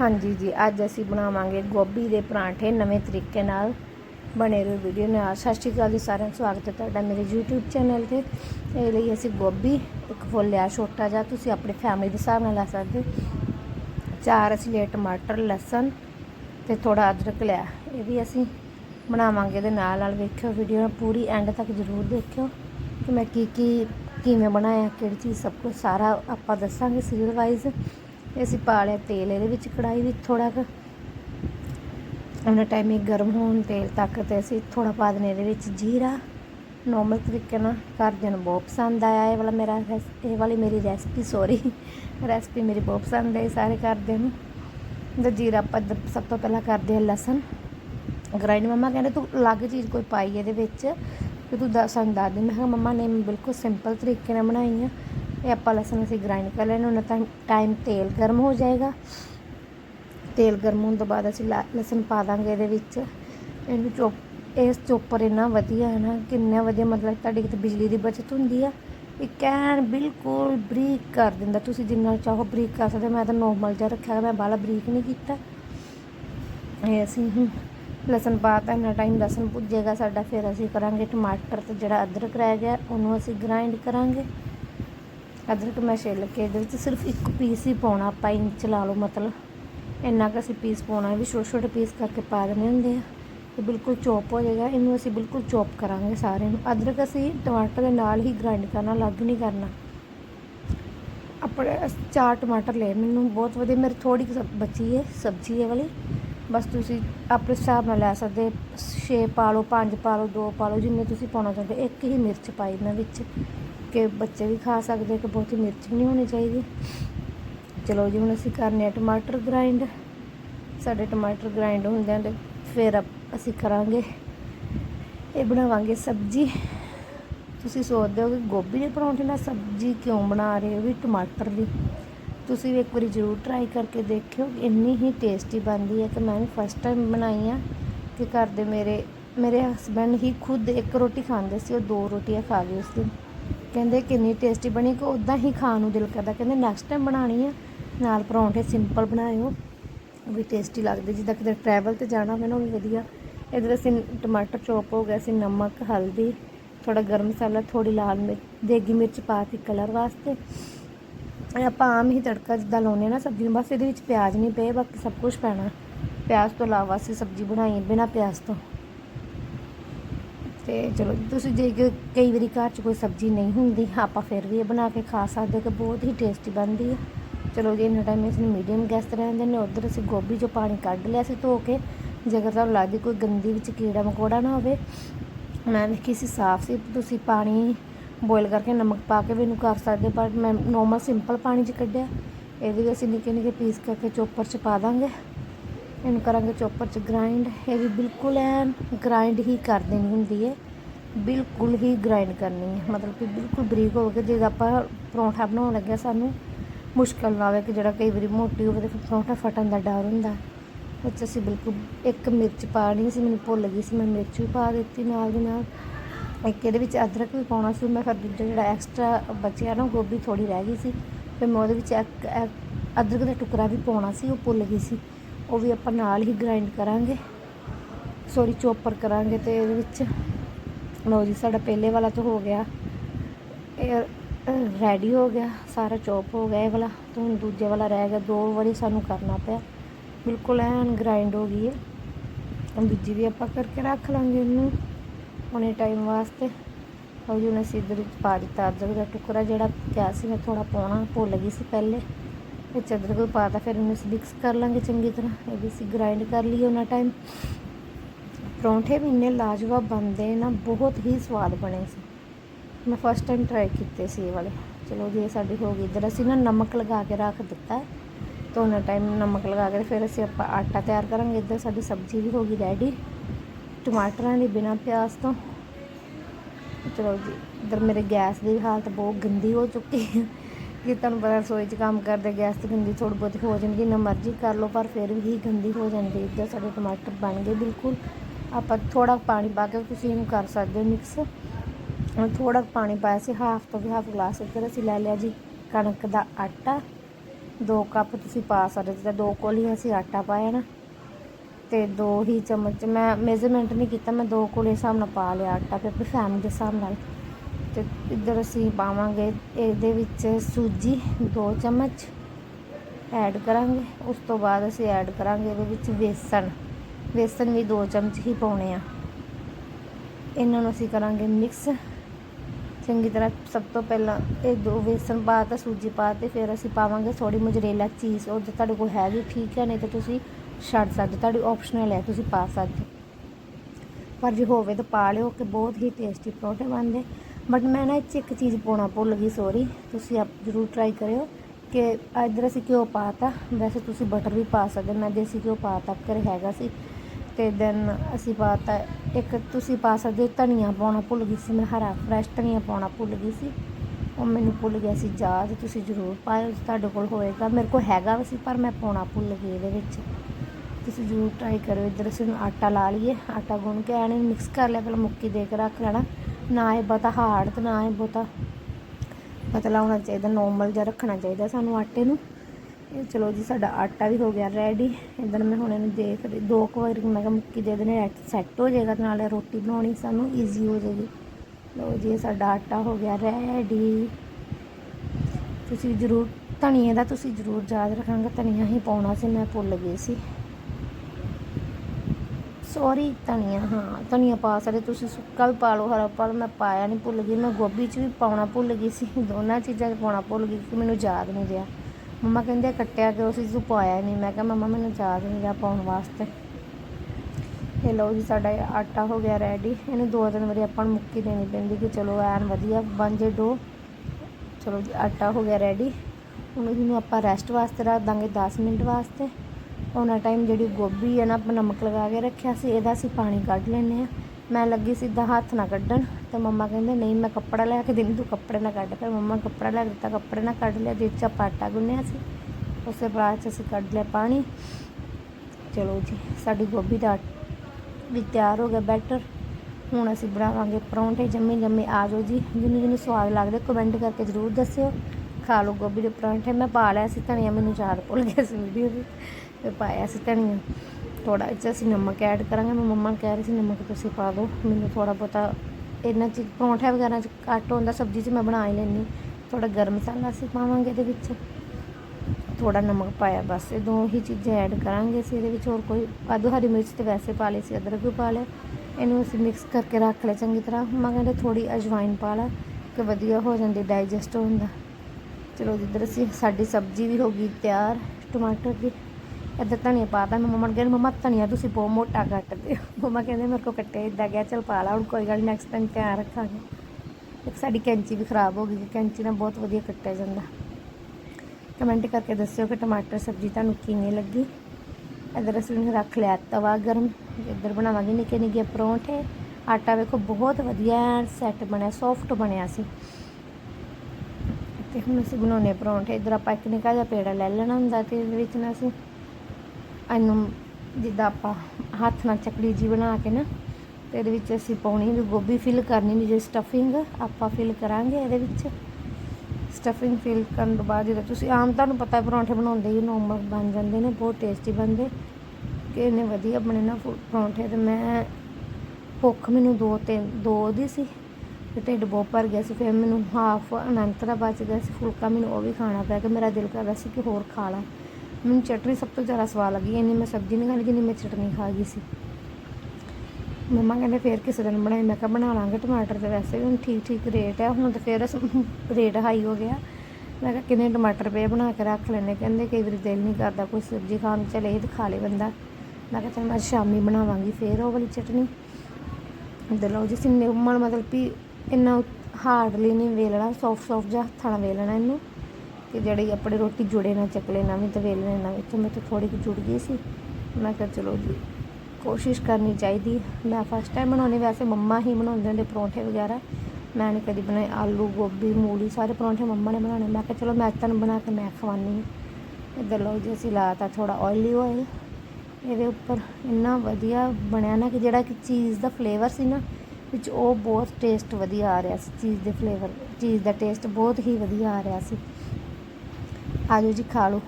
ਹਾਂਜੀ ਜੀ, ਅੱਜ ਅਸੀਂ ਬਣਾਵਾਂਗੇ ਗੋਭੀ ਦੇ ਪਰਾਂਠੇ ਨਵੇਂ ਤਰੀਕੇ ਨਾਲ ਬਣੇ ਰਹੋ ਵੀਡੀਓ ਨਾਲ। ਸਤਿ ਸ਼੍ਰੀ ਅਕਾਲ ਜੀ ਸਾਰਿਆਂ ਨੂੰ ਸਵਾਗਤ ਹੈ ਤੁਹਾਡਾ ਮੇਰੇ YouTube ਚੈਨਲ ਤੇ। ਇਹ ਲਈ ਅਸੀਂ ਗੋਭੀ ਇੱਕ ਫੁੱਲ ਲਿਆ ਛੋਟਾ ਜਿਹਾ, ਤੁਸੀਂ ਆਪਣੀ ਫੈਮਿਲੀ ਦੇ ਹਿਸਾਬ ਨਾਲ ਲੈ ਸਕਦੇ ਚਾਰ ਅਸੀਂ ਲਏ ਟਮਾਟਰ, ਲਸਣ ਤੇ ਥੋੜਾ ਅਦਰਕ ਲਿਆ। ਇਹ ਵੀ ਅਸੀਂ ਬਣਾਵਾਂਗੇ ਇਹਦੇ ਨਾਲ ਨਾਲ ਵੇਖਿਓ ਵੀਡੀਓ ਪੂਰੀ ਐਂਡ ਤੱਕ ਜ਼ਰੂਰ ਦੇਖਿਓ ਕਿ ਮੈਂ ਕੀ ਕੀ ਕਿਵੇਂ ਬਣਾਇਆ, ਕਿਹੜੀ ਚੀਜ਼, ਸਭ ਕੁਝ ਸਾਰਾ ਆਪਾਂ ਦੱਸਾਂਗੇ ਸੀਰੀਅਲ ਵਾਈਜ਼ ਇਹ ਅਸੀਂ ਪਾ ਲਿਆ ਤੇਲ, ਇਹਦੇ ਵਿੱਚ ਕੜਾਈ ਵਿੱਚ ਥੋੜਾ ਕੁ। ਉਹਨਾਂ ਟਾਈਮ ਹੀ ਗਰਮ ਹੋਣ ਤੇਲ ਤੱਕ ਤੇ ਅਸੀਂ ਥੋੜਾ ਪਾ ਦੇਣਾ ਇਹਦੇ ਵਿੱਚ ਜੀਰਾ। ਨੋਰਮਲ ਤਰੀਕੇ ਨਾਲ ਘਰਦਿਆਂ ਨੂੰ ਬਹੁਤ ਪਸੰਦ ਆਇਆ ਇਹ ਵਾਲਾ ਮੇਰਾ ਰੈਸ- ਇਹ ਵਾਲੀ ਮੇਰੀ ਰੈਸਪੀ ਸੌਰੀ ਰੈਸਪੀ ਮੇਰੀ ਬਹੁਤ ਪਸੰਦ ਹੈ ਸਾਰੇ ਘਰਦਿਆਂ ਨੂੰ। ਤੇ ਜੀਰਾ ਆਪਾਂ ਸਭ ਤੋਂ ਪਹਿਲਾਂ ਕਰਦੇ ਹਾਂ ਲਸਣ। ਗ੍ਰਾਈਂਡ ਮੰਮਾ ਕਹਿੰਦੇ ਤੂੰ ਅਲੱਗ ਚੀਜ਼ ਕੋਈ ਪਾਈ ਇਹਦੇ ਵਿੱਚ ਕਿ ਤੂੰ ਦੱਸ, ਸਾਨੂੰ ਦੱਸ ਦੇ। ਮੈਂ ਕਿਹਾ ਮੰਮਾ ਨੇ ਬਿਲਕੁਲ ਸਿੰਪਲ ਤਰੀਕੇ ਨਾਲ ਬਣਾਈ ਆ। ਇਹ ਆਪਾਂ ਲਸਣ ਅਸੀਂ ਗ੍ਰਾਈਂਡ ਕਰ ਲੈਣਾ, ਉਹਨਾਂ ਤਾਂ ਟਾਈਮ ਤੇਲ ਗਰਮ ਹੋ ਜਾਏਗਾ। ਤੇਲ ਗਰਮ ਹੋਣ ਤੋਂ ਬਾਅਦ ਅਸੀਂ ਲਾ- ਲਸਣ ਪਾ ਦਾਂਗੇ ਇਹਦੇ ਵਿੱਚ। ਇਹਨੂੰ ਚੋਪ, ਇਸ ਚੋਪਰ ਇੰਨਾ ਵਧੀਆ ਹੈ ਨਾ, ਕਿੰਨਾ ਵਧੀਆ ਮਤਲਬ ਤੁਹਾਡੀ ਕਿਤੇ ਬਿਜਲੀ ਦੀ ਬਚਤ ਹੁੰਦੀ ਆ ਇਹ ਕੈਨ ਬਿਲਕੁਲ ਬਰੀਕ ਕਰ ਦਿੰਦਾ। ਤੁਸੀਂ ਜਿੰਨਾ ਚਾਹੋ ਬਰੀਕ ਕਰ ਸਕਦੇ ਮੈਂ ਤਾਂ ਨੋਰਮਲ ਜਿਹਾ ਰੱਖਿਆ ਮੈਂ ਬਾਹਲਾ ਬਰੀਕ ਨਹੀਂ ਕੀਤਾ। ਇਹ ਅਸੀਂ ਹੁਣ ਲਸਣ ਪਾਤਾ ਇੰਨਾ ਟਾਈਮ ਲਸਣ ਭੁੱਜੇਗਾ ਸਾਡਾ, ਫਿਰ ਅਸੀਂ ਕਰਾਂਗੇ ਟਮਾਟਰ ਤੇ ਜਿਹੜਾ ਅਦਰਕ ਰਹਿ ਗਿਆ, ਉਹਨੂੰ ਅਸੀਂ ਗ੍ਰਾਈਂਡ ਕਰਾਂਗੇ। ਅਦਰਕ ਮੈਂ ਛਿੱਲ ਕੇ ਇਹਦੇ ਵਿੱਚ ਸਿਰਫ ਇੱਕ ਪੀਸ ਹੀ ਪਾਉਣਾ, ਆਪਾਂ ਇੰਚ ਲਾ ਲਓ ਮਤਲਬ। ਇੰਨਾ ਕੁ ਅਸੀਂ ਪੀਸ ਪਾਉਣਾ ਵੀ ਛੋਟੇ ਛੋਟੇ ਪੀਸ ਕਰਕੇ ਪਾ ਦੇਣੇ ਹੁੰਦੇ ਆ। ਤੇ ਬਿਲਕੁਲ ਚੌਪ ਹੋ ਜਾਏਗਾ, ਇਹਨੂੰ ਅਸੀਂ ਬਿਲਕੁਲ ਚੌਪ ਕਰਾਂਗੇ ਸਾਰੇ ਨੂੰ। ਅਦਰਕ ਅਸੀਂ ਟਮਾਟਰ ਦੇ ਨਾਲ ਹੀ ਗ੍ਰਾਈਂਡ ਕਰਨਾ, ਅਲੱਗ ਨਹੀਂ ਕਰਨਾ। ਆਪਣੇ ਅਸ- ਚਾਰ ਟਮਾਟਰ ਲਏ ਮੈਨੂੰ, ਬਹੁਤ ਵਧੀਆ, ਮੇਰੀ ਥੋੜੀ ਕੁ ਸਬ- ਬਚੀ ਹੈ, ਸਬਜ਼ੀ ਇਹ ਵਾਲੀ। ਬਸ ਤੁਸੀਂ ਆਪਣੇ ਹਿਸਾਬ ਨਾਲ ਲੈ ਸਕਦੇ, ਛੇ ਪਾ ਲਓ, ਪੰਜ ਪਾ ਲਓ, ਦੋ ਪਾ ਲਓ, ਜਿੰਨੇ ਤੁਸੀਂ ਪਾਉਣਾ ਚਾਹੁੰਦੇ ਇੱਕ ਹੀ ਮਿਰਚ ਪਾਈ ਮੈਂ ਵਿੱਚ। ਕਿ ਬੱਚੇ ਵੀ ਖਾ ਸਕਦੇ ਕਿ ਬਹੁਤੀ ਮਿਰਚ ਵੀ ਨਹੀਂ ਹੋਣੀ ਚਾਹੀਦੀ। ਚਲੋ ਜੀ, ਹੁਣ ਅਸੀਂ ਕਰਨੇ ਆ ਟਮਾਟਰ ਗ੍ਰਾਈਂਡ ਸਾਡੇ ਟਮਾਟਰ ਗ੍ਰਾਈਂਡ ਹੁੰਦੇ ਆ ਤੇ ਫਿਰ ਅਪ- ਅਸੀਂ ਕਰਾਂਗੇ, ਇਹ ਬਣਾਵਾਂਗੇ ਸਬਜ਼ੀ। ਤੁਸੀਂ ਸੋਚਦੇ ਹੋ ਕਿ ਗੋਭੀ ਦੇ ਪਰੌਂਠੇ ਨਾਲ ਸਬਜ਼ੀ ਕਿਉਂ ਬਣਾ ਰਹੇ ਹੋ ਵੀ ਟਮਾਟਰ ਦੀ? ਤੁਸੀਂ ਵੀ ਇੱਕ ਵਾਰੀ ਜ਼ਰੂਰ ਟਰਾਈ ਕਰਕੇ ਦੇਖਿਓ, ਇੰਨੀ ਹੀ ਟੇਸਟੀ ਬਣਦੀ ਹੈ ਕਿ ਮੈਂ ਵੀ ਫਸਟ ਟਾਈਮ ਬਣਾਈ ਆ ਕਿ ਘਰ ਦੇ ਮੇਰੇ ਮੇਰੇ ਹਸਬੰਡ ਹੀ ਖੁਦ ਇੱਕ ਰੋਟੀ ਖਾਂਦੇ ਸੀ, ਉਹ ਦੋ ਰੋਟੀਆਂ ਖਾ ਗਏ ਉਸ ਦਿਨ। ਕਹਿੰਦੇ ਕਿੰਨੀ ਟੇਸਟੀ ਬਣੀ, ਕਿ ਉਦਾਂ ਹੀ ਖਾਣ ਨੂੰ ਦਿਲ ਕਰਦਾ। ਕਹਿੰਦੇ ਨੈਕਸਟ ਟਾਈਮ ਬਣਾਣੀ ਆ, ਨਾਲ ਪਰੌਂਠੇ ਸਿੰਪਲ ਬਣਾਇਓ, ਉਹ ਵੀ ਟੇਸਟੀ ਲੱਗਦੇ। ਜਿੱਦਾਂ ਕਿਤੇ ਟਰੈਵਲ ਤੇ ਜਾਣਾ ਹੋਵੇ ਨਾ, ਉਹ ਵੀ ਵਧੀਆ। ਇਧਰ ਅਸੀਂ ਟਮਾਟਰ ਚੌਪ ਹੋ ਗਿਆ ਸੀ ਨਮਕ, ਹਲਦੀ ਥੋੜਾ ਗਰਮ ਮਸਾਲਾ ਥੋੜੀ ਲਾਲ ਮਿਰਚ ਦੇਗੀ ਮਿਰਚ ਪਾਤੀ ਕਲਰ ਵਾਸਤੇ। ਆਪਾਂ ਆਮ ਹੀ ਤੜਕਾ ਜਿੱਦਾਂ ਲਾਉਂਦੇ ਹਾਂ ਨਾ ਸਬਜ਼ੀ ਨੂੰ, ਬਸ ਇਹਦੇ ਵਿੱਚ ਪਿਆਜ਼ ਨਹੀਂ ਪਏ, ਬਾਕੀ ਸਭ ਕੁਝ ਪੈਣਾ। ਪਿਆਜ਼ ਤੋਂ ਇਲਾਵਾ ਅਸੀਂ ਸਬਜ਼ੀ ਬਣਾਈ ਹੈ ਬਿਨਾਂ ਪਿਆਜ਼ ਤੋਂ। ਤੇ ਚਲੋ ਜੀ, ਤੁਸੀਂ ਜੇ ਕਿ- ਕਈ ਵਾਰੀ ਘਰ 'ਚ ਕੋਈ ਸਬਜ਼ੀ ਨਹੀਂ ਹੁੰਦੀ ਆਪਾਂ ਫਿਰ ਵੀ ਇਹ ਬਣਾ ਕੇ ਖਾ ਸਕਦੇ ਕਿ ਬਹੁਤ ਹੀ ਟੇਸਟੀ ਬਣਦੀ ਹੈ ਚਲੋ ਜੀ ਇੰਨਾ ਟਾਈਮ ਅਸੀਂ ਮੀਡੀਅਮ ਗੈਸ ਤੇ ਰਹਿੰਦੇ ਨੇ ਉਧਰ ਅਸੀਂ ਗੋਭੀ 'ਚੋਂ ਪਾਣੀ ਕੱਢ ਲਿਆ ਸੀ ਧੋ ਕੇ। ਜੇਕਰ ਤੁਹਾਨੂੰ ਲੱਗਦੀ ਕੋਈ ਗੰਦੀ ਵਿੱਚ ਕੀੜਾ ਮਕੌੜਾ ਨਾ ਹੋਵੇ ਮੈਂ ਦੇਖੀ ਸੀ ਸਾਫ਼ ਸੀ ਤੁਸੀਂ ਪਾਣੀ ਬੋਇਲ ਕਰਕੇ ਨਮਕ ਪਾ ਕੇ ਵੀ ਇਹਨੂੰ ਕਰ ਸਕਦੇ ਹੋ, ਪਰ ਮੈਂ ਨੋਰਮਲ ਸਿੰਪਲ ਪਾਣੀ 'ਚ ਕੱਢਿਆ। ਇਹਦੇ ਵਿੱਚ ਅਸੀਂ ਨਿੱਕੇ ਨਿੱਕੇ ਪੀਸ ਕਰਕੇ ਚੋਪਰ 'ਚ ਪਾ ਦਾਂਗੇ। ਇਹਨੂੰ ਕਰਾਂਗੇ ਚੋਪਰ 'ਚ ਗ੍ਰਾਈਂਡ ਇਹ ਵੀ ਬਿਲਕੁਲ ਐਨ ਗ੍ਰਾਈਂਡ ਹੀ ਕਰ ਦੇਣੀ ਹੁੰਦੀ ਹੈ ਬਿਲਕੁਲ ਹੀ ਗ੍ਰਾਈਂਡ ਕਰਨੀ ਹੈ ਮਤਲਬ ਕਿ ਬਿਲਕੁਲ ਬਰੀਕ ਹੋਵੇ ਜੇ ਆਪਾਂ ਪਰੌਂਠਾ ਬਣਾਉਣ ਲੱਗਿਆ ਸਾਨੂੰ, ਮੁਸ਼ਕਲ ਨਾ ਆਵੇ ਕਿ ਜਿਹੜਾ ਕਈ ਵਾਰੀ ਮੋਟੀ ਹੋਵੇ ਤੇ ਫਿਰ ਪਰੌਂਠਾ ਫਟਣ ਦਾ ਡਰ ਹੁੰਦਾ। ਵਿੱਚ ਅਸੀਂ ਬਿਲਕੁਲ ਇੱਕ ਮਿਰਚ ਪਾਣੀ ਸੀ, ਮੈਨੂੰ ਭੁੱਲ ਗਈ ਸੀ, ਮੈਂ ਮਿਰਚ ਵੀ ਪਾ ਦਿੱਤੀ ਨਾਲ ਦੀ ਨਾਲ। ਇੱਕ ਇਹਦੇ ਵਿੱਚ ਅਦਰਕ ਵੀ ਪਾਉਣਾ ਸੀ, ਮੈਂ ਫਿਰ ਦੂਜਾ ਜਿਹੜਾ ਐਕਸਟਰਾ ਬਚਿਆ ਨਾ, ਗੋਭੀ ਥੋੜੀ ਰਹਿ ਗਈ ਸੀ। ਫਿਰ ਮੈਂ ਉਹਦੇ ਵਿੱਚ ਇੱਕ ਇੱਕ ਅਦਰਕ ਦਾ ਟੁਕੜਾ ਵੀ ਪਾਉਣਾ ਸੀ, ਉਹ ਭੁੱਲ ਗਈ ਸੀ। ਉਹ ਵੀ ਆਪਾਂ ਨਾਲ ਹੀ ਗ੍ਰਾਈਂਡ ਕਰਾਂਗੇ। ਸੋਰੀ ਚੋਪਰ ਕਰਾਂਗੇ ਤੇ ਇਹਦੇ ਵਿੱਚ। ਲਓ ਜੀ, ਸਾਡਾ ਪਹਿਲੇ ਵਾਲਾ ਤਾਂ ਹੋ ਗਿਆ। ਇਹ ਰੈਡੀ ਹੋ ਗਿਆ, ਸਾਰਾ ਚੋਪ ਹੋ ਗਿਆ ਇਹ ਵਾਲਾ। ਤੇ ਹੁਣ ਦੂਜੇ ਵਾਲਾ ਰਹਿ ਗਿਆ, ਦੋ ਵਾਰੀ ਸਾਨੂੰ ਕਰਨਾ ਪਿਆ। ਬਿਲਕੁਲ ਐਨ ਗ੍ਰਾਈਂਡ ਹੋ ਗਈ ਹੈ। ਹੁਣ ਦੂਜੀ ਵੀ ਆਪਾਂ ਕਰਕੇ ਰੱਖ ਲਾਂਗੇ ਇਹਨੂੰ, ਹੁਣੇ ਟਾਈਮ ਵਾਸਤੇ। ਹੋ ਜੀ ਉਹਨੇ ਸਿੱਧਰ ਵਿੱਚ ਪਾ ਦਿੱਤਾ ਅਦਰਕ ਦਾ ਟੁਕੜਾ ਜਿਹੜਾ ਕਿਹਾ ਸੀ ਮੈਂ ਥੋੜਾ ਪਾਉਣਾ, ਭੁੱਲ ਗਈ ਸੀ ਪਹਿਲੇ। ਵਿੱਚ ਅਦਰਕ ਪਾਤਾ ਫਿਰ ਇਹਨੂੰ ਅਸੀਂ ਮਿਕਸ ਕਰ ਲਾਂਗੇ ਚੰਗੀ ਤਰ੍ਹਾਂ। ਇਹ ਵੀ ਅਸੀਂ ਗ੍ਰਾਈਂਡ ਕਰ ਲਈਏ ਉਹਨਾਂ ਟਾਈਮ ਪਰੌਂਠੇ ਵੀ ਇੰਨੇ ਲਾਜਵਾਬ ਬਣਦੇ ਨਾ ਬਹੁਤ ਹੀ ਸਵਾਦ ਬਣੇ ਸੀ। ਮੈਂ ਫਸਟ ਟਾਈਮ ਟਰਾਈ ਕੀਤੇ ਸੀ ਇਹ ਵਾਲੇ। ਚਲੋ ਜੀ ਇਹ ਸਾਡੀ ਹੋ ਗਈ, ਇੱਧਰ ਅਸੀਂ ਨਾ ਨਮਕ ਲਗਾ ਕੇ ਰੱਖ ਦਿੱਤਾ ਹੈ। ਉਹਨਾਂ ਟਾਈਮ ਨਮਕ ਲਗਾ ਕੇ ਫਿਰ ਅਸੀਂ ਆਪਾਂ ਆਟਾ ਤਿਆਰ ਕਰਾਂਗੇ। ਇੱਧਰ ਸਾਡੀ ਸਬਜ਼ੀ ਵੀ ਹੋ ਗਈ ਰੈਡੀ ਟਮਾਟਰਾਂ ਦੀ ਬਿਨਾਂ ਪਿਆਜ਼ ਤੋਂ। ਚਲੋ ਜੀ, ਇੱਧਰ ਮੇਰੇ ਗੈਸ ਦੀ ਹਾਲਤ ਬਹੁਤ ਗੰਦੀ ਹੋ ਚੁੱਕੀ ਹੈ। ਕਿ ਤੁਹਾਨੂੰ ਪਤਾ ਰਸੋਈ 'ਚ ਕੰਮ ਕਰਦੇ ਗੈਸ ਤੇ ਗੰਦੀ ਥੋੜ੍ਹੀ ਬਹੁਤ ਹੋ ਜਾਂਦੀ ਜਿੰਨਾ ਮਰਜ਼ੀ ਕਰ ਲਓ, ਪਰ ਫਿਰ ਵੀ ਗੰਦੀ ਹੋ ਜਾਂਦੀ ਇੱਧਰ ਸਾਡੇ ਟਮਾਟਰ ਬਣ ਗਏ, ਬਿਲਕੁਲ। ਆਪਾਂ ਥੋੜਾ ਪਾਣੀ ਪਾ ਕੇ ਤੁਸੀਂ ਇਹਨੂੰ ਕਰ ਸਕਦੇ ਹੋ ਮਿਕਸ। ਹੁਣ ਥੋੜਾ ਪਾਣੀ ਪਾਇਆ ਸੀ, ਹਾਫ ਤੋਂ ਵੀ ਹਾਫ ਗਲਾਸ ਇੱਧਰ ਅਸੀਂ ਲੈ ਲਿਆ ਜੀ, ਕਣਕ ਦਾ ਆਟਾ। ਦੋ ਕੱਪ ਤੁਸੀਂ ਪਾ ਸਕਦੇ ਜਿੱਦਾਂ ਦੋ ਕੋਲੀਆਂ ਅਸੀਂ ਆਟਾ ਪਾਇਆ ਨਾ। ਤੇ ਦੋ ਹੀ ਚਮਚ, ਮੈਂ ਮੇਜ਼ਰਮੈਂਟ ਨਹੀਂ ਕੀਤਾ, ਮੈਂ ਦੋ ਕੋਲੇ ਹਿਸਾਬ ਨਾਲ ਪਾ ਲਿਆ ਆਟਾ ਤੇ ਆਪਣੀ ਫੈਮਿਲੀ ਦੇ ਹਿਸਾਬ ਨਾਲ। ਤੇ ਇੱਧਰ ਅਸੀਂ ਪਾਵਾਂਗੇ ਇਹਦੇ ਵਿੱਚ ਸੂਜੀ ਦੋ ਚਮਚ ਐਡ ਕਰਾਂਗੇ। ਉਸ ਤੋਂ ਬਾਅਦ ਅਸੀਂ ਐਡ ਕਰਾਂਗੇ ਇਹਦੇ ਵਿੱਚ ਵੇਸਣ। ਵੇਸਣ ਵੀ ਦੋ ਚਮਚ ਹੀ ਪਾਉਣੇ ਆ। ਇਹਨਾਂ ਨੂੰ ਅਸੀਂ ਕਰਾਂਗੇ ਮਿਕਸ। ਚੰਗੀ ਤਰ੍ਹਾਂ ਸਭ ਤੋਂ ਪਹਿਲਾਂ ਇਹ ਦੋ ਵੇਸਣ ਪਾ ਤੇ ਸੂਜੀ ਪਾ ਤੇ ਫਿਰ ਅਸੀਂ ਪਾਵਾਂਗੇ ਥੋੜੀ ਮੋਜ਼ਰੇਲਾ ਚੀਜ਼। ਉਹ ਜੇ ਤੁਹਾਡੇ ਕੋਲ ਹੈ ਵੀ ਠੀਕ ਹੈ ਨਹੀਂ ਤਾਂ ਤੁਸੀਂ ਛੱਡ ਸਕਦੇ। ਤੁਹਾਡੀ ਆਪਸ਼ਨਲ ਹੈ, ਤੁਸੀਂ ਪਾ ਸਕਦੇ। ਪਰ ਜੇ ਹੋਵੇ ਤਾਂ ਪਾ ਲਿਓ ਕਿ ਬਹੁਤ ਹੀ ਟੇਸਟੀ ਪਰੌਂਠੇ ਬਣਦੇ। ਬਟ ਮੈਂ ਨਾ ਇਹ 'ਚ ਇੱਕ ਚੀਜ਼ ਪਾਉਣਾ ਭੁੱਲ ਗਈ ਸੋਰੀ ਤੁਸੀਂ ਆਪ ਜ਼ਰੂਰ ਟਰਾਈ ਕਰਿਓ ਕਿ ਇੱਧਰ ਅਸੀਂ ਘਿਓ ਪਾਤਾ ਵੈਸੇ ਤੁਸੀਂ ਬਟਰ ਵੀ ਪਾ ਸਕਦੇ ਮੈਂ ਦੇਸੀ ਘਿਓ ਪਾਤਾ ਘਰੇ ਹੈਗਾ ਸੀ। ਤੇ ਦੈਨ ਅਸੀਂ ਪਾਤਾ ਇੱਕ, ਤੁਸੀਂ ਪਾ ਸਕਦੇ ਹੋ ਧਨੀਆ ਪਾਉਣਾ ਭੁੱਲ ਗਈ ਸੀ। ਮੈਂ ਹਰਾ ਫਰੈਸ਼ ਧਨੀਆ ਪਾਉਣਾ ਭੁੱਲ ਗਈ ਸੀ। ਉਹ ਮੈਨੂੰ ਭੁੱਲ ਗਿਆ ਸੀ ਯਾਦ, ਤੁਸੀਂ ਜ਼ਰੂਰ ਪਾਇਓ। ਤੁਹਾਡੇ ਕੋਲ ਹੋਏਗਾ। ਮੇਰੇ ਕੋਲ ਹੈਗਾ ਵੀ ਸੀ, ਪਰ ਮੈਂ ਪਾਉਣਾ ਭੁੱਲ ਗਈ ਇਹਦੇ ਵਿੱਚ। ਤੁਸੀਂ ਜ਼ਰੂਰ ਟਰਾਈ ਕਰਿਓ। ਇੱਧਰ ਅਸੀਂ ਹੁਣ ਆਟਾ ਲਾ ਲਈਏ। ਆਟਾ ਗੁੰਨ ਕੇ ਆਣੇ ਮਿਕਸ ਕਰ ਲਿਆ, ਪਹਿਲਾਂ ਮੁੱਕੀ ਦੇ ਕੇ ਰੱਖ ਲੈਣਾ। ਨਾ ਇਹ ਬਹੁਤਾ ਹਾਰਡ ਤੇ ਨਾ ਇਹ ਬਹੁਤਾ ਪਤਲਾ ਹੋਣਾ ਚਾਹੀਦਾ ਨੋਰਮਲ ਜਿਹਾ ਰੱਖਣਾ ਚਾਹੀਦਾ ਸਾਨੂੰ ਆਟੇ ਨੂੰ। ਇਹ ਚਲੋ ਜੀ ਸਾਡਾ ਆਟਾ ਵੀ ਹੋ ਗਿਆ ਰੈਡੀ ਇਧਰ ਮੈਂ ਹੁਣ ਇਹਨੂੰ ਦੇਖ ਰਹੀ, ਦੋ ਕੁ ਵਾਰੀ ਮੈਂ ਕਿਹਾ ਮੁੱਕੀ ਦੇ ਦੇਣੇ ਸੈੱਟ ਹੋ ਜਾਏਗਾ ਤੇ ਨਾਲੇ ਰੋਟੀ ਬਣਾਉਣੀ ਸਾਨੂੰ ਈਜ਼ੀ ਹੋ ਜਾਏਗੀ। ਲਓ ਜੀ, ਇਹ ਸਾਡਾ ਆਟਾ ਹੋ ਗਿਆ ਰੈਡੀ ਤੁਸੀਂ ਜ਼ਰੂਰ, ਧਨੀਏ ਦਾ ਤੁਸੀਂ ਜ਼ਰੂਰ ਯਾਦ ਰੱਖਾਂਗੇ, ਧਨੀਆ ਹੀ ਪਾਉਣਾ ਸੀ, ਮੈਂ ਭੁੱਲ ਗਈ ਸੀ। ਸੌਰੀ, ਧਨੀਆ, ਹਾਂ, ਧਨੀਆ ਪਾ ਸਕਦੇ। ਤੁਸੀਂ ਸੁੱਕਾ ਵੀ ਪਾ ਲਓ, ਹਰਾ ਪਾ ਮੈਂ ਪਾਇਆ ਨਹੀਂ ਭੁੱਲ ਗਈ। ਮੈਂ ਗੋਭੀ 'ਚ ਵੀ ਪਾਉਣਾ ਭੁੱਲ ਗਈ ਸੀ। ਦੋਨਾਂ ਚੀਜ਼ਾਂ 'ਚ ਪਾਉਣਾ ਭੁੱਲ ਗਈ ਕਿ ਮੈਨੂੰ ਯਾਦ ਨਹੀਂ ਰਿਹਾ। ਮੰਮਾ ਕਹਿੰਦੇ ਕੱਟਿਆ ਕਿ ਸੀ ਨੂੰ ਪਾਇਆ ਨਹੀਂ ਮੈਂ ਕਿਹਾ, ਮੰਮਾ, ਮੈਨੂੰ ਯਾਦ ਨਹੀਂ ਰਿਹਾ ਪਾਉਣ ਵਾਸਤੇ। ਇਹ ਲਓ ਜੀ, ਸਾਡਾ ਆਟਾ ਹੋ ਗਿਆ ਰੈਡੀ ਇਹਨੂੰ ਦੋ ਤਿੰਨ ਵਾਰੀ ਆਪਾਂ ਨੂੰ ਮੁੱਕੀ ਦੇਣੀ ਪੈਂਦੀ ਕਿ ਚਲੋ ਐਨ ਵਧੀਆ ਬਣ ਜੇ ਡੋ। ਚਲੋ ਜੀ, ਆਟਾ ਹੋ ਗਿਆ ਰੈਡੀ ਹੁਣ ਇਹਨੂੰ ਆਪਾਂ ਰੈਸਟ ਵਾਸਤੇ ਰੱਖ ਦਾਂਗੇ 10 ਮਿੰਟ ਵਾਸਤੇ। ਉਹਨਾਂ ਟਾਈਮ ਜਿਹੜੀ ਗੋਭੀ ਹੈ ਨਾ ਆਪਾਂ ਨਮਕ ਲਗਾ ਕੇ ਰੱਖਿਆ ਸੀ, ਇਹਦਾ ਅਸੀਂ ਪਾਣੀ ਕੱਢ ਲੈਨੇ ਆ ਮੈਂ ਲੱਗੀ ਸਿੱਧਾ ਹੱਥ ਨਾ ਕੱਢਣ, ਤੇ ਮੰਮਾ ਕਹਿੰਦੇ, ਨਹੀਂ, ਮੈਂ ਕੱਪੜਾ ਲੈ ਕੇ ਦੇਣੀ ਤੂੰ ਕੱਪੜੇ ਨਾ ਕੱਢ। ਫਿਰ ਮੰਮਾ ਕੱਪੜਾ ਲੈ ਕੇ ਦਿੱਤਾ, ਕੱਪੜੇ ਨਾਲ ਕੱਢ ਲਿਆ, ਜਿਸ 'ਚ ਆਪਾਂ ਆਟਾ ਗੁੰਨਿਆ ਸੀ। ਉਸੇ ਬਾਅਦ 'ਚ ਅਸੀਂ ਕੱਢ ਲਿਆ ਪਾਣੀ। ਚਲੋ ਜੀ, ਸਾਡੀ ਗੋਭੀ ਦਾ ਵੀ ਤਿਆਰ ਹੋ ਗਿਆ ਬੈਟਰ। ਹੁਣ ਅਸੀਂ ਬਣਾਵਾਂਗੇ ਪਰੌਂਠੇ, ਜੰਮੇ ਜੰਮੇ ਆ ਜਾਓ ਜੀ। ਜਿੰਨੇ ਜਿੰਨੇ ਸਵਾਦ ਲੱਗਦੇ, ਕਮੈਂਟ ਕਰਕੇ ਜ਼ਰੂਰ ਦੱਸਿਓ। ਖਾ ਲਓ ਗੋਭੀ ਦੇ ਪਰੌਂਠੇ। ਮੈਂ ਪਾ ਲਿਆ ਸੀ, ਧਨੀਆ ਮੈਨੂੰ ਯਾਦ ਭੁੱਲ ਗਿਆ ਸੀ ਵੀਡੀਓ ਵਿੱਚ ਤੇ ਪਾਇਆ ਸੀ ਧਨੀਆ। ਥੋੜਾ ਜਿਹਾ ਅਸੀਂ ਨਮਕ ਐਡ ਕਰਾਂਗੇ। ਮੈਂ ਮੰਮਾ ਨੂੰ ਕਹਿ ਰਹੀ ਸੀ, ਨਮਕ ਤੁਸੀਂ ਪਾ ਦਿਓ। ਮੈਨੂੰ ਥੋੜਾ ਬਹੁਤਾ ਇਹਨਾਂ ਚ ਪਰੌਂਠੇ ਵਗੈਰਾ ਚ ਘੱਟ ਹੁੰਦਾ ਸਬਜ਼ੀ 'ਚ ਮੈਂ ਬਣਾ ਹੀ ਲੈਣੀ ਥੋੜਾ ਗਰਮ ਮਸਾਲਾ ਅਸੀਂ ਪਾਵਾਂਗੇ ਇਹਦੇ ਵਿੱਚ। ਥੋੜਾ ਨਮਕ ਪਾਇਆ, ਬਸ ਇਹ ਦੋ ਹੀ ਚੀਜ਼ਾਂ ਐਡ ਕਰਾਂਗੇ ਅਸੀਂ ਇਹਦੇ ਵਿੱਚ। ਹੋਰ ਕੋਈ ਆਦੂ ਹਰੀ ਮਿਰਚ ਤੇ ਵੈਸੇ ਪਾ ਲਈ ਸੀ, ਅਦਰਕ ਵੀ ਪਾ ਲਿਆ। ਇਹਨੂੰ ਅਸੀਂ ਮਿਕਸ ਕਰਕੇ ਰੱਖ ਲਿਆ ਚੰਗੀ ਤਰ੍ਹਾਂ। ਮੈਂ ਕਹਿੰਦੇ ਥੋੜੀ ਅਜਵਾਇਨ ਪਾ ਲਾ ਕਿ ਵਧੀਆ ਹੋ ਜਾਂਦੀ ਡਾਈਜੈਸਟ ਹੁੰਦਾ ਚਲੋ ਜਿੱਧਰ ਅਸੀਂ ਸਾਡੀ ਸਬਜ਼ੀ ਵੀ ਹੋ ਗਈ ਤਿਆਰ, ਟਮਾਟਰ ਦੀ। ਇੱਧਰ ਧਨੀਆ ਪਾਤਾ ਮੈਂ ਮੰਮਾ ਨੂੰ ਕਹਿੰਦੀ ਮੰਮਾ ਧਨੀਆ ਤੁਸੀਂ ਬਹੁਤ ਮੋਟਾ ਕੱਟ ਦਿਓ ਮੰਮਾ ਕਹਿੰਦੇ ਮੇਰੇ ਕੋ ਕੱਟਿਆ ਇਦਾਂ ਗਿਆ, ਚਲ ਪਾ ਲਾ, ਹੁਣ ਕੋਈ ਗੱਲ ਨੈਕਸਟ ਟਾਈਮ ਧਿਆਨ ਰੱਖਾਂਗੇ। ਇੱਕ ਸਾਡੀ ਕੈਂਚੀ ਵੀ ਖਰਾਬ ਹੋ ਗਈ ਕੈਂਚੀ ਨਾਲ ਬਹੁਤ ਵਧੀਆ ਕੱਟਿਆ ਜਾਂਦਾ। ਕਮੈਂਟ ਕਰਕੇ ਦੱਸਿਓ ਕਿ ਟਮਾਟਰ ਸਬਜ਼ੀ ਤੁਹਾਨੂੰ ਕਿਵੇਂ ਲੱਗੀ। ਇੱਧਰ ਅਸੀਂ ਉਹਨੂੰ ਰੱਖ ਲਿਆ ਤਵਾ ਗਰਮ, ਇੱਧਰ ਬਣਾਵਾਂਗੇ ਨਿੱਕੇ ਨਿੱਕੇ ਪਰੌਂਠੇ। ਆਟਾ ਵੇਖੋ ਬਹੁਤ ਵਧੀਆ ਸੈੱਟ ਬਣਿਆ ਸੌਫਟ ਬਣਿਆ ਸੀ। ਤੇ ਹੁਣ ਅਸੀਂ ਬਣਾਉਣੇ ਪਰੌਂਠੇ, ਇੱਧਰ ਆਪਾਂ ਇੱਕ ਨਿੱਕਾ ਜਿਹਾ ਪੇੜਾ ਲੈ ਲੈਣਾ ਹੁੰਦਾ ਤੇ ਇਹਦੇ ਵਿੱਚ ਨਾ ਅਸੀਂ ਇਹਨੂੰ ਜਿੱਦਾਂ ਆਪਾਂ ਹੱਥ ਨਾਲ ਚਕੜੀ ਜੀ ਬਣਾ ਕੇ ਨਾ, ਤੇ ਇਹਦੇ ਵਿੱਚ ਅਸੀਂ ਪਾਉਣੀ ਵੀ ਗੋਭੀ ਫਿਲ ਕਰਨੀ ਵੀ ਜੇ ਸਟਫਿੰਗ ਆਪਾਂ ਫਿਲ ਕਰਾਂਗੇ ਇਹਦੇ ਵਿੱਚ। ਸਟਫਿੰਗ ਫਿਲ ਕਰਨ ਤੋਂ ਬਾਅਦ ਜਦੋਂ ਤੁਸੀਂ ਆਮ ਤੁਹਾਨੂੰ ਪਤਾ ਪਰੌਂਠੇ ਬਣਾਉਂਦੇ ਹੀ ਨੋਰਮਲ ਬਣ ਜਾਂਦੇ ਨੇ, ਬਹੁਤ ਟੇਸਟੀ ਬਣਦੇ। ਕਿ ਇਹਨੇ ਵਧੀਆ ਬਣੇ ਨਾ ਫੁ- ਪਰੌਂਠੇ ਤੇ ਮੈਂ ਭੁੱਖ ਮੈਨੂੰ ਦੋ ਤਿੰਨ, ਦੋ ਦੀ ਸੀ, ਤੇ ਢਿੱਡ ਬਹੁਤ ਭਰ ਗਿਆ ਸੀ, ਫਿਰ ਮੈਨੂੰ ਹਾਫ ਅਨੰਤ ਦਾ ਬਚ ਗਿਆ ਸੀ, ਫੁਲਕਾ ਮੈਨੂੰ ਉਹ ਵੀ ਖਾਣਾ ਪਿਆ ਕਿ ਮੇਰਾ ਦਿਲ ਕਰਦਾ ਸੀ ਕਿ ਹੋਰ ਖਾ ਲਾਂ। ਮੈਨੂੰ ਚਟਨੀ ਸਭ ਤੋਂ ਜ਼ਿਆਦਾ ਸਵਾਦ ਲੱਗੀ, ਇੰਨੀ ਮੈਂ ਸਬਜ਼ੀ ਨਹੀਂ ਖਾਣੀ ਜਿੰਨੀ ਮੈਂ ਚਟਨੀ ਖਾ ਗਈ ਸੀ। ਮੰਮਾ ਕਹਿੰਦੇ ਫੇਰ ਕਿਸੇ ਦਿਨ ਬਣਾਈ, ਮੈਂ ਕਿਹਾ ਬਣਾ ਲਾਂਗੇ ਟਮਾਟਰ ਤੇ ਵੈਸੇ ਵੀ ਹੁਣ ਠੀਕ ਠੀਕ ਰੇਟ ਹੈ ਹੁਣ ਤਾਂ ਫੇਰ ਰੇਟ ਹਾਈ ਹੋ ਗਿਆ। ਮੈਂ ਕਿਹਾ ਕਿੰਨੇ ਟਮਾਟਰ ਪਏ ਬਣਾ ਕੇ ਰੱਖ ਲੈਣੇ ਕਹਿੰਦੇ ਕਈ ਵਾਰੀ ਦਿਲ ਨਹੀਂ ਕਰਦਾ ਕੋਈ ਸਬਜ਼ੀ ਖਾਣ ਨੂੰ ਚਲੇ ਇਹ ਤਾਂ ਖਾ ਲੇ ਬੰਦਾ। ਮੈਂ ਕਿਹਾ ਚਲ ਅੱਜ ਸ਼ਾਮੀ ਬਣਾਵਾਂਗੀ ਫੇਰ ਉਹ ਵਾਲੀ ਚਟਨੀ। ਇੱਧਰ ਲਓ ਜੀ, ਸਿੰਨੇ ਉਮਲ ਮਤਲਬ ਵੀ ਇੰਨਾ ਹਾਰਡਲੀ ਨਹੀਂ ਵੇਲਣਾ ਸੌਫਟ ਸੌਫਟ ਜਿਹਾ ਹੱਥਾਂ ਨਾਲ ਵੇਲਣਾ ਇਹਨੂੰ। ਕਿ ਜਿਹੜੀ ਆਪਣੇ ਰੋਟੀ ਜੁੜੇ ਨਾ, ਚੱਕਲੇ ਨਾ ਵੀ ਤੇ ਵੇਲਣੇ ਨਾ ਵੀ, ਤੇ ਮੈਂ ਤਾਂ ਥੋੜੀ ਕੁ ਜੁੜ ਗਈ ਸੀ। ਮੈਂ ਕਿਹਾ ਚਲੋ ਜੀ, ਕੋਸ਼ਿਸ਼ ਕਰਨੀ ਚਾਹੀਦੀ। ਮੈਂ ਫਸਟ ਟਾਈਮ ਬਣਾਉਣੀ, ਵੈਸੇ ਮੰਮਾ ਹੀ ਬਣਾਉਂਦੇ ਹੁੰਦੇ, ਪਰੌਂਠੇ ਵਗੈਰਾ। ਮੈਂ ਨਹੀਂ ਕਦੀ ਬਣਾਏ, ਆਲੂ, ਗੋਭੀ, ਮੂਲੀ, ਸਾਰੇ ਪਰੌਂਠੇ ਮੰਮਾ ਨੇ ਬਣਾਉਣੇ। ਮੈਂ ਕਿਹਾ ਚਲੋ ਮੈਂ ਤੁਹਾਨੂੰ ਬਣਾ ਕੇ ਮੈਂ ਖਵਾਨੀ ਹਾਂ। ਇੱਧਰ ਲਓ ਜੀ, ਅਸੀਂ ਲਾਤਾ ਥੋੜਾ ਆਇਲੀ ਆਇਲ ਇਹਦੇ ਉੱਪਰ ਇੰਨਾ ਵਧੀਆ ਬਣਿਆ ਨਾ ਕਿ ਜਿਹੜਾ ਕਿ ਚੀਜ਼ ਦਾ ਫਲੇਵਰ ਸੀ ਨਾ, ਵਿੱਚ ਉਹ ਬਹੁਤ ਟੇਸਟ ਵਧੀਆ ਆ ਰਿਹਾ ਸੀ, ਚੀਜ਼ ਦੇ ਫਲੇਵਰ ਚੀਜ਼ ਦਾ ਟੇਸਟ ਬਹੁਤ ਹੀ ਵਧੀਆ ਆ ਰਿਹਾ ਸੀ। ਆਜੋ ਜੀ ਖਾ ਲਓ।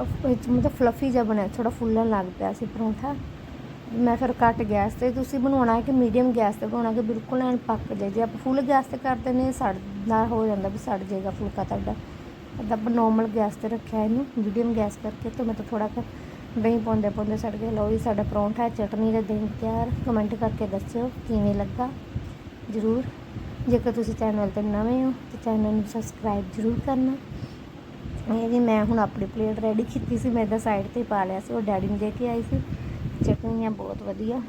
ਅਹ ਵਿੱਚ ਮਤਲਬ ਫਲਫੀ ਜਿਹਾ ਬਣਿਆ ਥੋੜਾ ਫੁੱਲਣ ਲੱਗ ਪਿਆ ਸੀ ਪਰੌਂਠਾ। ਮੈਂ ਫਿਰ ਘੱਟ ਗੈਸ ਤੇ ਤੁਸੀਂ ਬਣਾਉਣਾ ਹੈ ਕਿ ਮੀਡੀਅਮ ਗੈਸ ਤੇ ਬਣਾਉਣਾ ਕਿ ਬਿਲਕੁਲ ਐਨ ਪੱਕ ਜਾਏ? ਜੇ ਆਪਾਂ ਫੁੱਲ ਗੈਸ ਤੇ ਕਰਦੇ ਨੇ ਸੜਦਾ ਹੋ ਜਾਂਦਾ ਵੀ ਸੜ ਜਾਏਗਾ ਫੁਲਕਾ ਤੁਹਾਡਾ। ਅੱਧਾ ਆਪਾਂ ਨੋਰਮਲ ਗੈਸ ਤੇ ਰੱਖਿਆ ਇਹਨੂੰ ਮੀਡੀਅਮ ਗੈਸ ਕਰਕੇ ਤੇ ਮੈਂ ਤਾਂ ਥੋੜਾ ਕੁ ਦਹੀਂ ਪਾਉਂਦੇ ਪਾਉਂਦੇ ਸੜ ਗਿਆ ਲਓ ਜੀ, ਸਾਡਾ ਪਰੌਂਠਾ ਚਟਨੀ ਦਾ ਦਹੀਂ ਤਿਆਰ। ਕਮੈਂਟ ਕਰਕੇ ਦੱਸਿਓ ਕਿਵੇਂ ਲੱਗਾ? ਜ਼ਰੂਰ। ਜੇਕਰ ਤੁਸੀਂ ਚੈਨਲ ਤੇ ਨਵੇਂ ਹੋ, ਤਾਂ ਚੈਨਲ ਨੂੰ ਸਬਸਕ੍ਰਾਈਬ ਜ਼ਰੂਰ ਕਰਨਾ। ਇਹ ਵੀ ਮੈਂ ਹੁਣ ਆਪਣੀ ਪਲੇਟ ਰੈਡੀ ਕੀਤੀ ਸੀ, ਮੈਂ ਇਹਦਾ ਸਾਈਡ ਤੇ ਪਾ ਲਿਆ ਸੀ, ਉਹ ਡੈਡੀ ਨੂੰ ਦੇ ਕੇ ਆਈ ਸੀ। ਚਟਨੀਆਂ ਬਹੁਤ ਵਧੀਆ।